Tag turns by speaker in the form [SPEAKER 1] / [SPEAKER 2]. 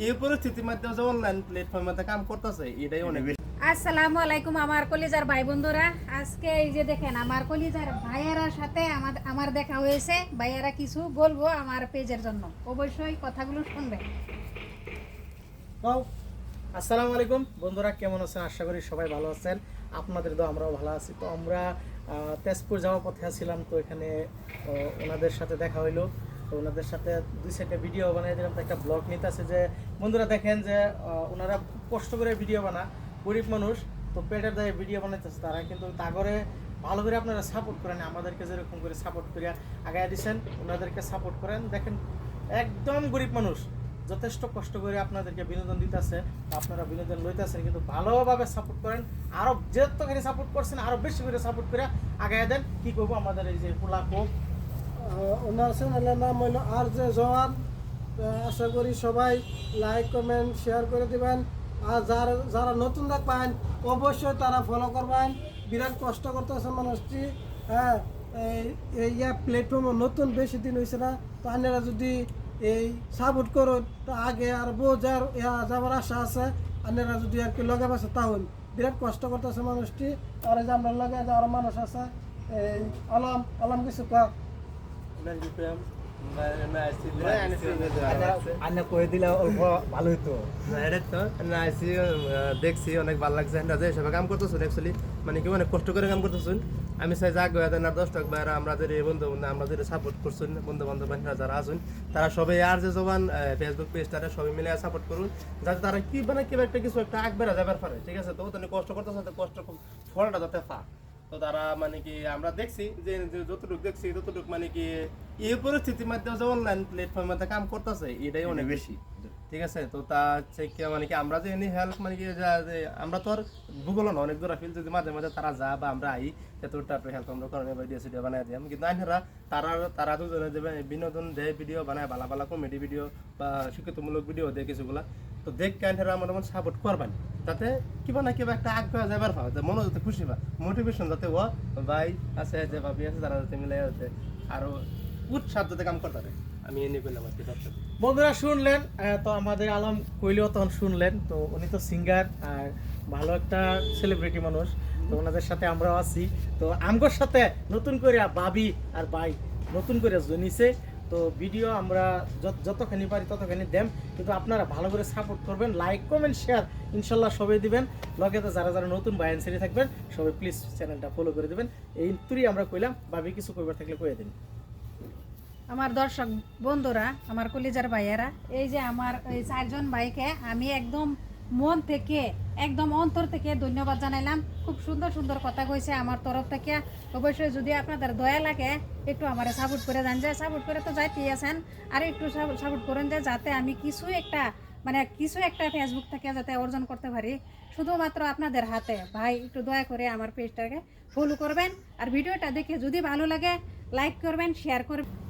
[SPEAKER 1] এই পরিস্থিতির মধ্যে যে অনলাইন প্ল্যাটফর্মে কাম করতেছে এটাই অনেক
[SPEAKER 2] আসসালামু আলাইকুম আমার কলিজার ভাই বন্ধুরা। আজকে এই যে দেখেন আমার কলিজার ভাইয়েরার সাথে আমার আমার দেখা হয়েছে। ভাইয়েরা কিছু বলব আমার পেজের জন্য। অবশ্যই কথাগুলো শুনবে।
[SPEAKER 3] আসসালামু আলাইকুম। বন্ধুরা কেমন আছেন? আশা করি সবাই ভালো আছেন। আপনাদের তো আমরাও ভালো আছি। তো আমরা তেজপুর যাওয়ার পথে ছিলাম তো এখানে ওনাদের সাথে দেখা হইল। তো ওনাদের সাথে দুই সাইডে ভিডিও বানিয়ে দিলাম একটা ব্লগ নিতে আছে যে, বন্ধুরা দেখেন যে ওনারা খুব কষ্ট করে ভিডিও বানা গরিব মানুষ, তো পেটের দায়ে ভিডিও বানাইতেছে, তারা কিন্তু তাগরে ভালো করে আপনারা সাপোর্ট করেন, আমাদেরকে যেরকম করে সাপোর্ট করে আগায় দিচ্ছেন ওনাদেরকে সাপোর্ট করেন। দেখেন, একদম গরিব মানুষ, যথেষ্ট কষ্ট করে আপনাদেরকে বিনোদন দিতেছে আপনারা বিনোদন লইতেছেন, কিন্তু ভালোভাবে সাপোর্ট করেন, আরও যেতখানি সাপোর্ট করছেন, আরও বেশি করে সাপোর্ট করে আগায় দেন। কি করব, আমাদের এই যে পোলা কোপ
[SPEAKER 4] ওনার চ্যানেলের নাম হইল আর জে জওয়ান। আশা করি সবাই লাইক কমেন্ট শেয়ার করে দিবেন। আর যারা যারা নতুন দেখবেন, অবশ্যই তারা ফলো করবেন। বিরাট কষ্ট করতেছে মানুষটি। হ্যাঁ ইয়া প্ল্যাটফর্ম নতুন বেশি দিন হয়েছে না। তো আপনারা যদি এই সাপোর্ট করুন, তো আগে আর বোঝার যাবার আশা আছে। আপনারা যদি আর কি লগে পাশে তাহলে বিরাট কষ্ট করতেছে মানুষটি। আর যে আমরা লগে যাওয়ার মানুষ আছে, এই আলম আলম কিছু
[SPEAKER 1] দেখছি অনেক ভালো লাগছে। কাম করতেছুন অ্যাকচুয়ালি মানে কি অনেক কষ্ট করে কাম করতেছুন? আমি চাই যাক না আমরা যে বন্ধু বান্ধব আমরা যে সাপোর্ট করছুন বন্ধু বান্ধব যারা আছেন তারা সবাই আর যে জবান ফেসবুক পেজ তারা সবাই মিলে সাপোর্ট করুন যাতে তারা কি মানে কিবা একটা কিছু একটা আগ বেড়া যাবার পারে ঠিক আছে? তো তুমি কষ্ট করতেছে তো কষ্ট ফলটা যাতে পা তো তারা মানে কি আমরা দেখছি যে যে যতটুকু দেখছি ততটুকু মানে কি এই পরিস্থিতির মধ্যে যে অনলাইন প্ল্যাটফর্মে কাম করতেছে এটাই অনেক বেশি। ঠিক আছে? তো তা হচ্ছে কি মানে কি আমরা যে এনি হেল্প মানে কি আমরা তো আর ভূগোল না অনেক দূর ফিল যদি মাঝে মাঝে তারা যা বা আমরা আই এতটা হেল্প আমরা করেন ভিডিও সিডিও বানাই দিলাম কিন্তু আইনরা তারা তারা দুজনে দেবে বিনোদন দেয় ভিডিও বানায় ভালো ভালো কমেডি ভিডিও বা শিক্ষিতমূলক ভিডিও দেয় কিছুগুলা। তো দেখ আইনরা আমার মন সাপোর্ট করবেন যাতে কিবা না কিবা একটা আগ্রহ যাবার পাও যে মনে যাতে খুশি পা মোটিভেশন যাতে ও ভাই আছে যে ভাবি আছে তারা যাতে মিলে যাতে আরও উৎসাহ যাতে কাম করতে পারে। আমি এনে করলাম আর কি
[SPEAKER 3] বন্ধুরা শুনলেন তো আমাদের আলম কইলেও তখন শুনলেন তো উনি তো সিঙ্গার আর ভালো একটা সেলিব্রিটি মানুষ তো ওনাদের সাথে আমরাও আছি। তো আমগোর সাথে নতুন করে বাবি আর ভাই নতুন করে জনিছে। তো ভিডিও আমরা যত- যতখানি পারি ততখানি দেম। কিন্তু আপনারা ভালো করে সাপোর্ট করবেন লাইক কমেন্ট শেয়ার ইনশাল্লাহ সবাই দিবেন। লগে তো যারা যারা নতুন বায়ান সেরে থাকবেন, সবাই প্লিজ চ্যানেলটা ফলো করে দিবেন। এই তুই আমরা কইলাম, ভাবি কিছু কইবার থাকলে কয়ে দিন।
[SPEAKER 2] আমার দর্শক বন্ধুরা, আমার কলিজার ভাইয়েরা, এই যে আমার এই চারজন ভাইকে আমি একদম মন থেকে একদম অন্তর থেকে ধন্যবাদ জানাইলাম। খুব সুন্দর সুন্দর কথা কইছে আমার তরফ থেকে। অবশ্যই যদি আপনাদের দয়া লাগে, একটু আমার সাপোর্ট করে দেন। যে সাপোর্ট করে তো যাইতেই আছেন, আর একটু সাপোর্ট করেন যে যাতে আমি কিছু একটা মানে কিছু একটা ফেসবুক থেকে যাতে অর্জন করতে পারি। শুধুমাত্র আপনাদের হাতে। ভাই, একটু দয়া করে আমার পেজটাকে ফলো করবেন। আর ভিডিওটা দেখে যদি ভালো লাগে লাইক করবেন শেয়ার করবেন।